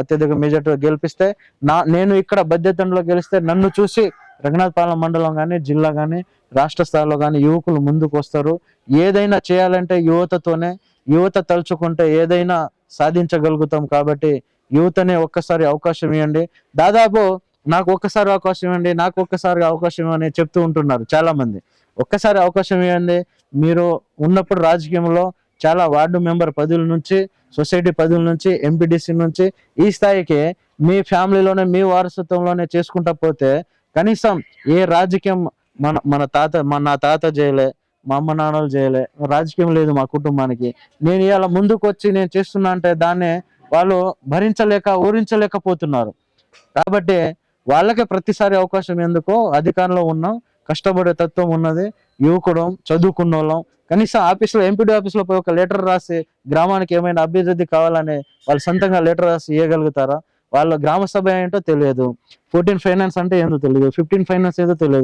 అత్యధిక మెజార్టీ గెలిపిస్తే నా నేను ఇక్కడ బద్యతంలో గెలిస్తే నన్ను చూసి రఘునాథపాలెం మండలం కానీ జిల్లా కానీ రాష్ట్ర స్థాయిలో కానీ యువకులు ముందుకు వస్తారు. ఏదైనా చేయాలంటే యువతతోనే యువత తలుచుకుంటే ఏదైనా సాధించగలుగుతాం కాబట్టి యువతనే ఒక్కసారి అవకాశం ఇవ్వండి. దాదాపు నాకు ఒక్కసారి అవకాశం ఇవ్వండి నాకు ఒక్కసారి అవకాశం ఇవ్వని చెప్తూ ఉంటున్నారు చాలా మంది ఒక్కసారి అవకాశం ఇవ్వండి. మీరు ఉన్నప్పుడు రాజకీయంలో చాలా వార్డు మెంబర్ పదవుల నుంచి సొసైటీ పదవుల నుంచి ఎంపీడీసీ నుంచి ఈ స్థాయికి మీ ఫ్యామిలీలోనే మీ వారసత్వంలోనే చేసుకుంటా పోతే కనీసం ఏ రాజకీయం మన మన తాత మన నా తాత చేయలే మా అమ్మ నాన్నలు చేయలే రాజకీయం లేదు మా కుటుంబానికి. నేను ఇలా ముందుకు వచ్చి నేను చేస్తున్నా అంటే దాన్నే వాళ్ళు భరించలేక ఊరించలేకపోతున్నారు కాబట్టి వాళ్ళకే ప్రతిసారి అవకాశం ఎందుకో అధికారంలో ఉన్నాం. కష్టపడే తత్వం ఉన్నది. యువకుడు చదువుకున్న వాళ్ళం కనీసం ఆఫీస్లో ఎంపీడీ ఆఫీస్లో పోయి ఒక లెటర్ రాసి గ్రామానికి ఏమైనా అభివృద్ధి కావాలని వాళ్ళు సొంతంగా లెటర్ రాసి ఇవ్వగలుగుతారా వాళ్ళ గ్రామ సభ ఏంటో తెలియదు. ఫోర్టీన్ ఫైనాన్స్ అంటే ఏందో తెలియదు. ఫిఫ్టీన్ ఫైనాన్స్ ఏదో తెలియదు.